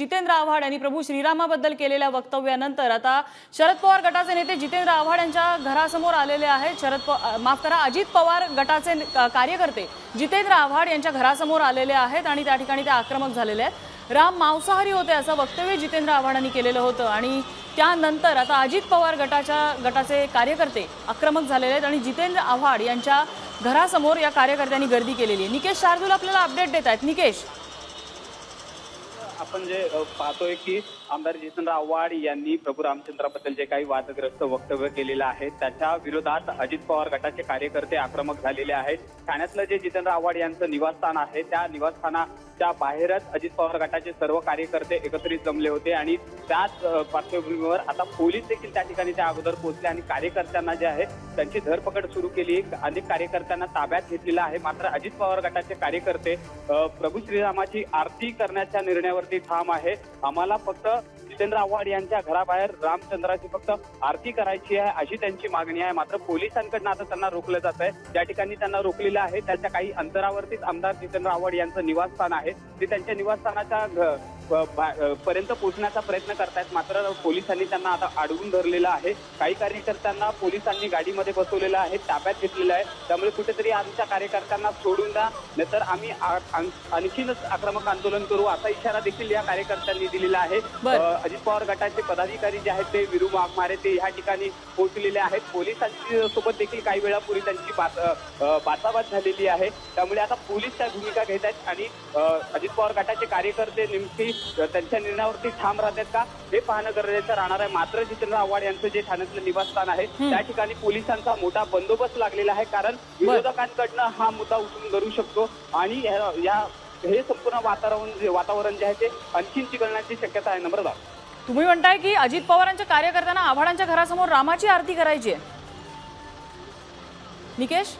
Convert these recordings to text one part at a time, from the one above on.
जितेंद्र आव्हाड यांनी प्रभू श्रीरामाबद्दल केलेल्या वक्तव्यानंतर आता शरद पवार गटाचे नेते जितेंद्र आव्हाड यांच्या घरासमोर आलेले आहेत. शरद माफ करा अजित पवार गटाचे कार्यकर्ते जितेंद्र आव्हाड यांच्या घरासमोर आलेले आहेत आणि त्या ठिकाणी ते आक्रमक झालेले आहेत. राम मांसाहारी होते असं वक्तव्य जितेंद्र आव्हाडांनी केलेलं होतं आणि त्यानंतर आता अजित पवार गटाच्या गटाचे कार्यकर्ते आक्रमक झालेले आहेत आणि जितेंद्र आव्हाड यांच्या घरासमोर या कार्यकर्त्यांनी गर्दी केलेली आहे. निकेश शार्दूल आपल्याला अपडेट देत आहेत. निकेश. आपण जे पाहतोय की आमदार जितेंद्र आव्हाड यांनी प्रभू रामचंद्राबद्दल जे काही वादग्रस्त वक्तव्य केलेलं आहे त्याच्या विरोधात अजित पवार गटाचे कार्यकर्ते आक्रमक झालेले आहेत. ठाण्यातलं जे जितेंद्र आव्हाड यांचं निवासस्थान आहे त्या निवासस्थानाच्या बाहेरच अजित पवार गटाचे सर्व कार्यकर्ते एकत्रित जमले होते आणि त्याच पार्श्वभूमीवर आता पोलीस देखील त्या ठिकाणी त्या अगोदर पोहोचले आणि कार्यकर्त्यांना जे आहे त्यांची धरपकड सुरू केली. अनेक कार्यकर्त्यांना ताब्यात घेतलेलं आहे. मात्र अजित पवार गटाचे कार्यकर्ते प्रभू श्रीरामाची आरती करण्याच्या निर्णयावरती ठाम आहे. आम्हाला फक्त जितेंद्र आव्हाड यांच्या घराबाहेर रामचंद्राची फक्त आरती करायची आहे अशी त्यांची मागणी आहे. मात्र पोलिसांकडनं आता त्यांना रोखलं जात आहे ज्या ठिकाणी त्यांना रोखलेलं आहे त्याच्या काही अंतरावरतीच आमदार जितेंद्र आव्हाड यांचं निवासस्थान आहे. ते त्यांच्या निवासस्थानाच्या पर्यंत पोहोचण्याचा प्रयत्न करतायत. मात्र पोलिसांनी त्यांना आता अडवून धरलेलं आहे. काही कार्यकर्त्यांना पोलिसांनी गाडीमध्ये बसवलेलं आहे ताब्यात घेतलेलं आहे. त्यामुळे कुठेतरी आमच्या कार्यकर्त्यांना सोडून द्या. नाहीतर आम्ही आणखीनच आक्रमक आंदोलन करू असा इशारा देखील या कार्यकर्त्यांनी दिलेला आहे. अजित पवार गटाचे पदाधिकारी जे आहेत ते विरू वाघमारे ते ह्या ठिकाणी पोहोचलेले आहेत. पोलिसांची सोबत देखील काही वेळापूर्वी त्यांची बात- अ, अ, बाचाबाच झालेली आहे. त्यामुळे आता पोलीस त्या भूमिका घेत आहेत आणि अजित पवार गटाचे कार्यकर्ते नेमकी त्यांच्या निर्णयावरती ठाम राहतात का? हे पाहणं गरजेचं राहणार आहे. मात्र जितेंद्र आव्हाड यांचं जे ठाण्यातलं निवासस्थान आहे त्या ठिकाणी पोलिसांचा मोठा बंदोबस्त लागलेला आहे. कारण विरोधकांकडनं हा मुद्दा उचलून धरू शकतो. आणि या हे संपूर्ण वातावरण जे वातावरण जे आहे ते आणखीन चिघळण्याची शक्यता आहे. नम्रता. तुम्ही म्हणताय की अजित पवारांच्या कार्यकर्त्यांना आव्हाडांच्या घरासमोर रामाची आरती करायची आहे. निकेश?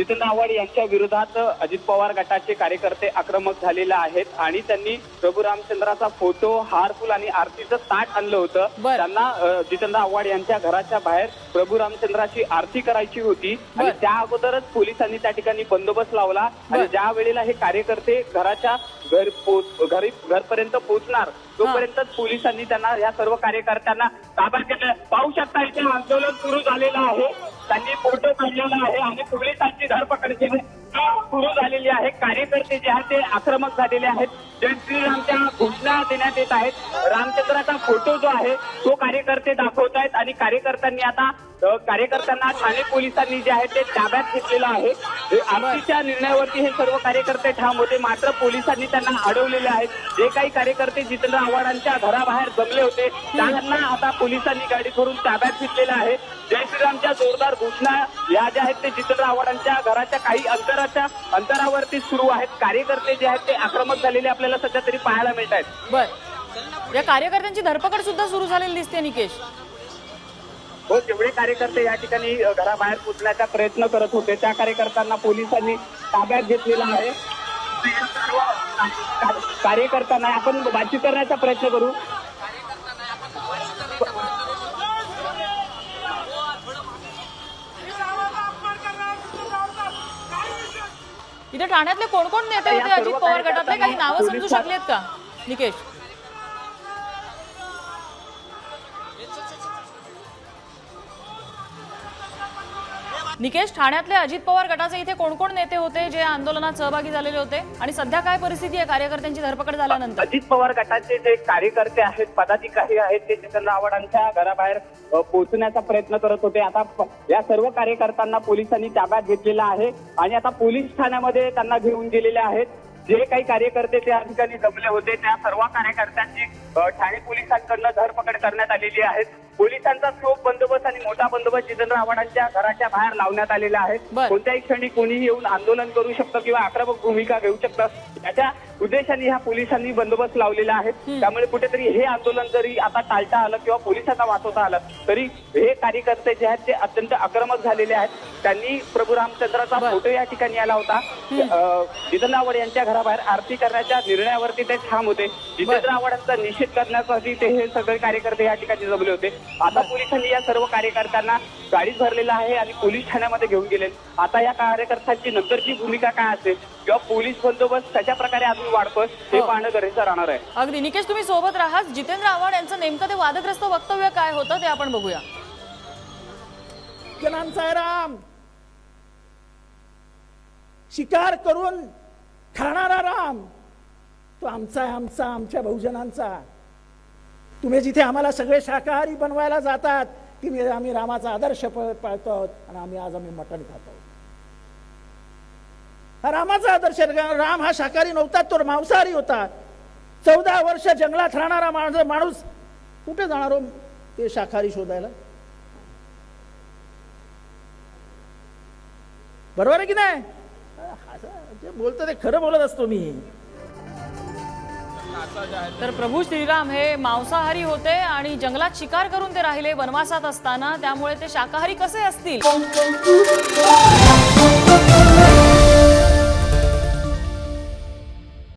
जितेंद्र आव्हाड यांच्या विरोधात अजित पवार गटाचे कार्यकर्ते आक्रमक झालेले आहेत आणि त्यांनी प्रभू रामचंद्राचा फोटो हार फुल आणि आरतीचं ताट आणलं होतं. त्यांना जितेंद्र आव्हाड यांच्या घराच्या बाहेर प्रभू रामचंद्राची आरती करायची होती आणि. त्या अगोदरच पोलिसांनी त्या ठिकाणी बंदोबस्त लावला आणि. ज्या वेळेला हे कार्यकर्ते घराच्या घर पोच- घरी घरपर्यंत पोहोचणार तोपर्यंत पोलिसांनी त्यांना या सर्व कार्यकर्त्यांना ताब्यात घेतलं पाहू शकता इथे आंदोलन सुरू झालेलं आहे त्यांनी फोटो काढलेला आहे आणि पोलिसांची धरपकड केली. सुरू झालेली आहे कार्यकर्ते जे आहेत ते आक्रमक झालेले आहेत. जय श्रीरामच्या घोषणा देण्यात येत आहेत. रामचंद्राचा फोटो जो आहे तो कार्यकर्ते दाखवत आहेत आणि कार्यकर्त्यांनी आता कार्यकर्त्यांना ठाणे पोलिसांनी जे आहे ते ताब्यात घेतलेलं आहे. आमच्या निर्णयावरती हे सर्व कार्यकर्ते ठाम होते. मात्र पोलिसांनी त्यांना अडवलेले आहेत. जे काही कार्यकर्ते जितेंद्र आव्हाडांच्या घराबाहेर जमले होते त्यांना आता पोलिसांनी गाडी करून ताब्यात घेतलेलं आहे. जय श्रीरामच्या जोरदार घोषणा या ज्या आहेत ते जितेंद्र आव्हाडांच्या घराच्या काही अंतर अंतराच्या अंतरावरती सुरू आहेत. कार्यकर्ते जे आहेत ते आक्रमक झालेले आपल्याला सध्या तरी पाहायला मिळत आहेत. बर. या कार्यकर्त्यांची धरपकड सुद्धा सुरू झालेली दिसते निकेश. हो जेवढे कार्यकर्ते या ठिकाणी घराबाहेर पोचण्याचा प्रयत्न करत होते त्या कार्यकर्त्यांना पोलिसांनी ताब्यात घेतलेला आहे. कार्यकर्त्यांना आपण बातचीत करण्याचा प्रयत्न करू इथे ठाण्यातले कोण कोण नेते होते? अजित पवार गटातले काही नावं समजू शकलेत का? निकेश? निकेश ठाण्यातले अजित पवार गटाचे इथे कोण कोण नेते होते जे या आंदोलनात सहभागी झालेले होते? आणि सध्या काय परिस्थिती आहे कार्यकर्त्यांची धरपकड झाल्यानंतर? अजित पवार गटाचे जे कार्यकर्ते आहेत पदाधिकारी आहेत ते जितेंद्र आव्हाडांच्या घराबाहेर पोहोचण्याचा प्रयत्न करत होते. आता या सर्व कार्यकर्त्यांना पोलिसांनी ताब्यात घेतलेला आहे. आणि आता पोलीस ठाण्यामध्ये त्यांना घेऊन गेलेले आहेत. जे काही कार्यकर्ते त्या ठिकाणी जमले होते त्या सर्व कार्यकर्त्यांची ठाणे पोलिसांकडनं धरपकड करण्यात आलेली आहे. पोलिसांचा चोख बंदोबस्त आणि मोठा बंदोबस्त जितेंद्र आव्हाडांच्या घराच्या बाहेर लावण्यात आलेला आहे. कोणत्याही क्षणी कोणीही येऊन आंदोलन करू शकतं किंवा आक्रमक भूमिका घेऊ शकतं. याच्या उद्देशाने ह्या पोलिसांनी बंदोबस्त लावलेला आहे. त्यामुळे कुठेतरी हे आंदोलन जरी आता टाळता आलं किंवा पोलिसांना वाचवता आलं तरी हे कार्यकर्ते जे आहेत ते अत्यंत आक्रमक झालेले आहेत. त्यांनी प्रभू रामचंद्राचा. फोटो या ठिकाणी आला होता. जितेंद्र आव्हाड यांच्या घरा घराबाहेर आरती करण्याच्या निर्णयावरती ते ठाम होते. जितेंद्र आव्हाडांचा निषेध करण्यासाठी ते हे सगळे कार्यकर्ते या ठिकाणी जमले होते. आता पोलिसांनी या सर्व कार्यकर्त्यांना गाडीत भरलेलं आहे आणि पोलीस ठाण्यामध्ये घेऊन गेले. आता या कार्यकर्त्यांची नंतरची भूमिका काय असेल? किंवा पोलीस बंदोबस्त कशा प्रकारे अजून वाढतोय हे हो. पाहणं गरजेचं राहणार आहे. अगदी. निकेश तुम्ही सोबत राहा. जितेंद्र आव्हाड यांचं नेमकं ते वादग्रस्त वक्तव्य काय होतं ते आपण बघूया. शिकार करून खाणारा राम तो आमचा आमचा आमच्या बहुजनांचा. तुम्ही जिथे आम्हाला सगळे शाकाहारी बनवायला जातात की आम्ही रामाचा आदर्श पाळतो आहोत आणि आम्ही आज आम्ही मटण खातो हा रामाचा आदर्श राम हा शाकाहारी नव्हता तो मांसाहारी होता. चौदा वर्ष जंगलात राहणारा माणूस माणूस कुठे जाणार हो ते शाकाहारी शोधायला? बरोबर आहे की नाही? असं जे बोलतो ते खरं बोलत असतो मी. तर प्रभू श्रीराम हे मांसाहारी होते आणि जंगलात शिकार करून ते राहिले वनवासात असताना. त्यामुळे ते शाकाहारी कसे असतील?